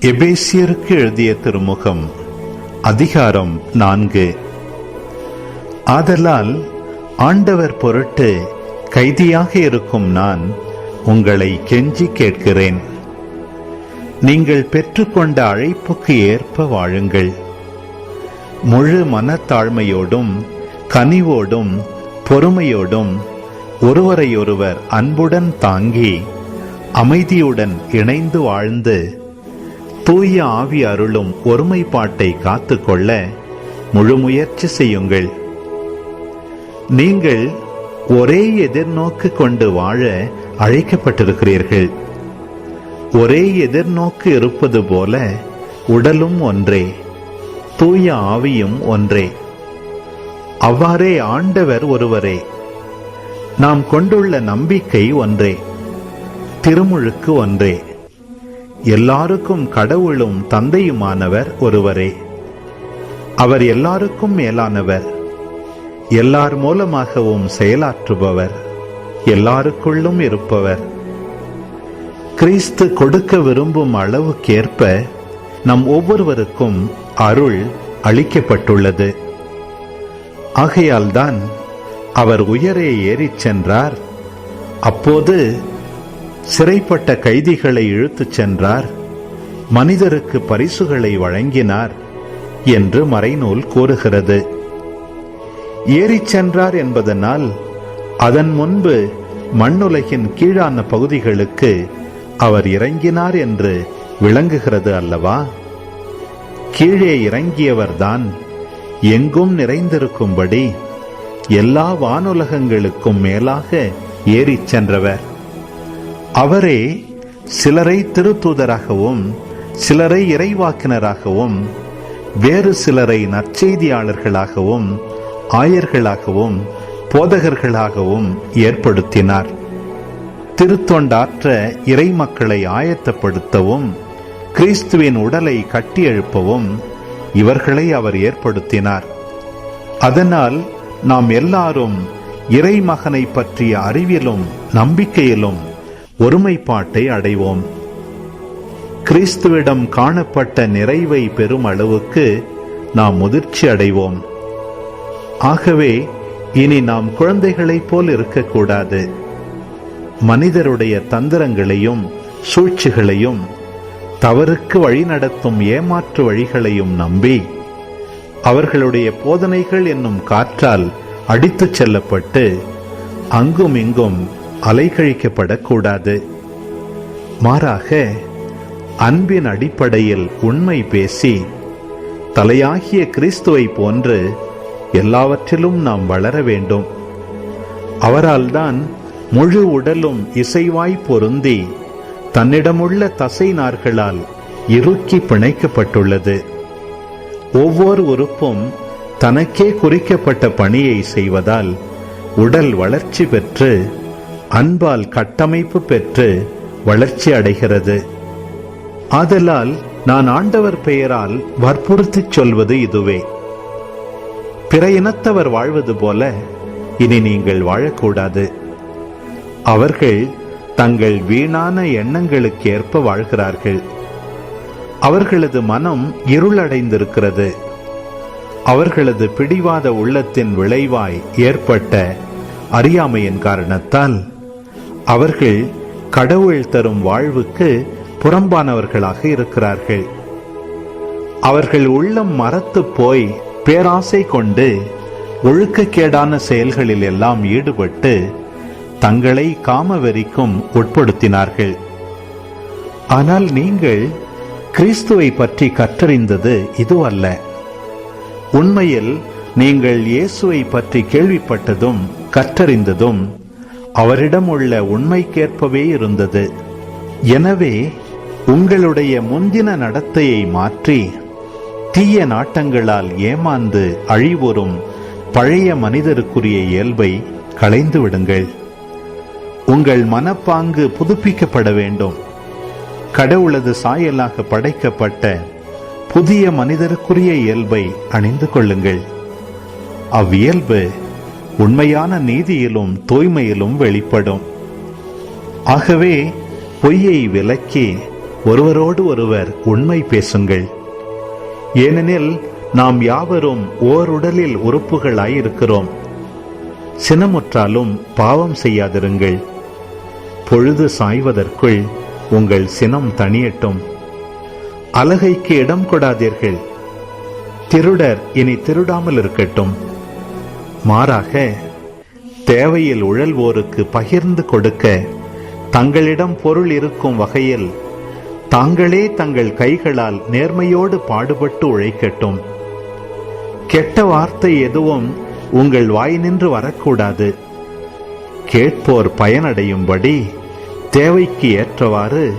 எபேசியருக்கு எழுதிய திருமுகம் அதிகாரம் நான்கு. ஆதலால் ஆண்டவர் பொருட்டு கைதியாக இருக்கும் நான் உங்களை கெஞ்சி கேட்கிறேன். நீங்கள் பெற்றுக்கொண்ட அழைப்புக்கு ஏற்ப வாழுங்கள். முழு மனத்தாழ்மையோடும் கனிவோடும் பொறுமையோடும் ஒருவரையொருவர் அன்புடன் தாங்கி அமைதியுடன் இணைந்து வாழ்ந்து தூய ஆவி அருளும் ஒருமைப்பாட்டை காத்துக்கொள்ள முழு முயற்சி செய்யுங்கள். நீங்கள் ஒரே எதிர்நோக்கு கொண்டு வாழ அழைக்கப்பட்டிருக்கிறீர்கள். ஒரே எதிர்நோக்கு இருப்பது போல உடலும் ஒன்றே தூய ஆவியும் ஒன்றே. அவ்வாறே ஆண்டவர் ஒருவரே நாம் கொண்டுள்ள நம்பிக்கை ஒன்றே திருமுழுக்கு ஒன்றே. எல்லாருக்கும் கடவுளும் தந்தையுமானவர் ஒருவரே. அவர் எல்லாருக்கும் மேலானவர். எல்லார் மூலமாகவும் செயலாற்றுபவர். எல்லாருக்குள்ளும் இருப்பவர். கிறிஸ்து கொடுக்க விரும்பும் அளவுக்கேற்ப நம் ஒவ்வொருவருக்கும் அருள் அளிக்கப்பட்டுள்ளது. ஆகையால்தான் அவர் உயரே ஏறிச் சென்றார். அப்போது சிறைப்பட்ட கைதிகளை இழுத்துச் சென்றார். மனிதருக்கு பரிசுகளை வழங்கினார் என்று மறைநூல் கூறுகிறது. ஏறிச் சென்றார் என்பதனால் அதன் முன்பு மண்ணுலகின் கீழான பகுதிகளுக்கு அவர் இறங்கினார் என்று விளங்குகிறது அல்லவா? கீழே இறங்கியவர்தான் எங்கும் நிறைந்திருக்கும்படி எல்லா வானுலகங்களுக்கும் மேலாக ஏறிச் சென்றவர். அவரே சிலரை திருத்தூதராகவும் சிலரை இறைவாக்கினராகவும் வேறு சிலரை நற்செய்தியாளர்களாகவும் ஆயர்களாகவும் போதகர்களாகவும் ஏற்படுத்தினார். திருத்தொண்டாற்ற இறை மக்களை ஆயத்தப்படுத்தவும் கிறிஸ்துவின் உடலை கட்டியெழுப்பவும் இவர்களை அவர் ஏற்படுத்தினார். அதனால் நாம் எல்லாரும் இறைமகனை பற்றிய அறிவிலும் நம்பிக்கையிலும் ஒருமைப்பாட்டை அடைவோம். கிறிஸ்துவிடம் காணப்பட்ட நிறைவை பெறும் அளவுக்கு நாம் முதிர்ச்சி அடைவோம். ஆகவே இனி நாம் குழந்தைகளைப் போல் இருக்கக்கூடாது. மனிதருடைய தந்திரங்களையும் சூழ்ச்சிகளையும் தவறுக்கு வழிநடத்தும் ஏமாற்று வழிகளையும் நம்பி அவர்களுடைய போதனைகள் என்னும் காற்றால் அடித்துச் செல்லப்பட்டு அங்கும் இங்கும் அலைகழிக்கப்படக்கூடாது. மாறாக அன்பின் அடிப்படையில் உண்மை பேசி தலையாகிய கிறிஸ்துவை போன்று எல்லாவற்றிலும் நாம் வளர வேண்டும். அவரால்தான் முழு உடலும் இசைவாய் பொருந்தி தன்னிடமுள்ள தசை நார்களால் இறுக்கி பிணைக்கப்பட்டுள்ளது. ஒவ்வொரு உறுப்பும் தனக்கே குறிக்கப்பட்ட பணியை செய்வதால் உடல் வளர்ச்சி பெற்று அன்பால் கட்டமைப்பு பெற்று வளர்ச்சி அடைகிறது. ஆதலால் நான் ஆண்டவர் பெயரால் வற்புறுத்திச் சொல்வது இதுவே. பிற இனத்தவர் வாழ்வது போல இனி நீங்கள் வாழக்கூடாது. அவர்கள் தங்கள் வீணான எண்ணங்களுக்கு ஏற்ப வாழ்கிறார்கள். அவர்களது மனம் இருளடைந்திருக்கிறது. அவர்களது பிடிவாத உள்ளத்தின் விளைவாய் ஏற்பட்ட அறியாமையின் காரணத்தால் அவர்கள் கடவுள் தரும் வாழ்வுக்கு புறம்பானவர்களாக இருக்கிறார்கள். அவர்கள் உள்ளம் மரத்து போய் பேராசை கொண்டு ஒழுக்கக்கேடான செயல்களில் எல்லாம் ஈடுபட்டு தங்களை காமவெறிக்கும் உட்படுத்தினார்கள். ஆனால் நீங்கள் கிறிஸ்துவை பற்றி கற்றறிந்தது இதுவல்ல உண்மையில் நீங்கள் இயேசுவை பற்றி கேள்விப்பட்டதும் கற்றறிந்ததும் அவரிடம் உள்ள உண்மைக்கேற்பவே இருந்தது. எனவே உங்களுடைய முந்தின நடத்தையை மாற்றி தீய நாட்டங்களால் ஏமாந்து அழிவுறும் பழைய மனிதருக்குரிய இயல்பை களைந்து விடுங்கள். உங்கள் மனப்பாங்கு புதுப்பிக்கப்பட வேண்டும். கடவுளது சாயலாக படைக்கப்பட்ட புதிய மனிதருக்குரிய இயல்பை அணிந்து கொள்ளுங்கள். அவ்வியல்பு உண்மையான நீதியிலும் தூய்மையிலும் வெளிப்படும். ஆகவே பொய்யை விலக்கி ஒருவரோடு ஒருவர் உண்மை பேசுங்கள். ஏனெனில் நாம் யாவரும் ஓருடலில் உறுப்புகளாயிருக்கிறோம். சினமுற்றாலும் பாவம் செய்யாதிருங்கள். பொழுது சாய்வதற்குள் உங்கள் சினம் தணியட்டும். அலகைக்கு இடம் கொடாதீர்கள். திருடர் இனி திருடாமல் இருக்கட்டும் மாறாக தேவையில் உழல்வோருக்கு பகிர்ந்து கொடுக்க தங்களிடம் பொருள் இருக்கும் வகையில் தாங்களே தங்கள் கைகளால் நேர்மையோடு பாடுபட்டு உழைக்கட்டும். கெட்ட வார்த்தை எதுவும் உங்கள் வாய் நின்று வரக்கூடாது. கேட்போர் பயனடையும்படி தேவைக்கு ஏற்றவாறு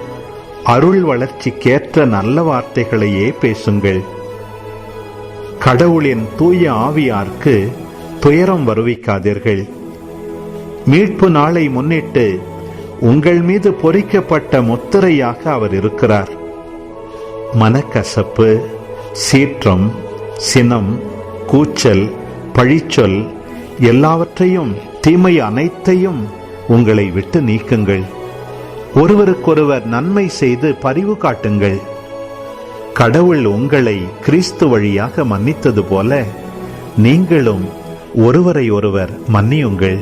அருள் வளர்ச்சிக்கேற்ற நல்ல வார்த்தைகளையே பேசுங்கள். கடவுளின் தூய ஆவியார்க்கு துயரம் வருவிக்காதீர்கள். மீட்பு நாளை முன்னிட்டு உங்கள் மீது பொறிக்கப்பட்ட முத்திரையாக அவர் இருக்கிறார். மனக்கசப்பு சீற்றம் சினம் கூச்சல் பழிச்சொல் எல்லாவற்றையும் தீமை அனைத்தையும் உங்களை விட்டு நீக்குங்கள். ஒருவருக்கொருவர் நன்மை செய்து பரிவு காட்டுங்கள். கடவுள் உங்களை கிறிஸ்து வழியாக மன்னித்தது போல நீங்களும் ஒருவரை ஒருவர் மன்னியுங்கள்.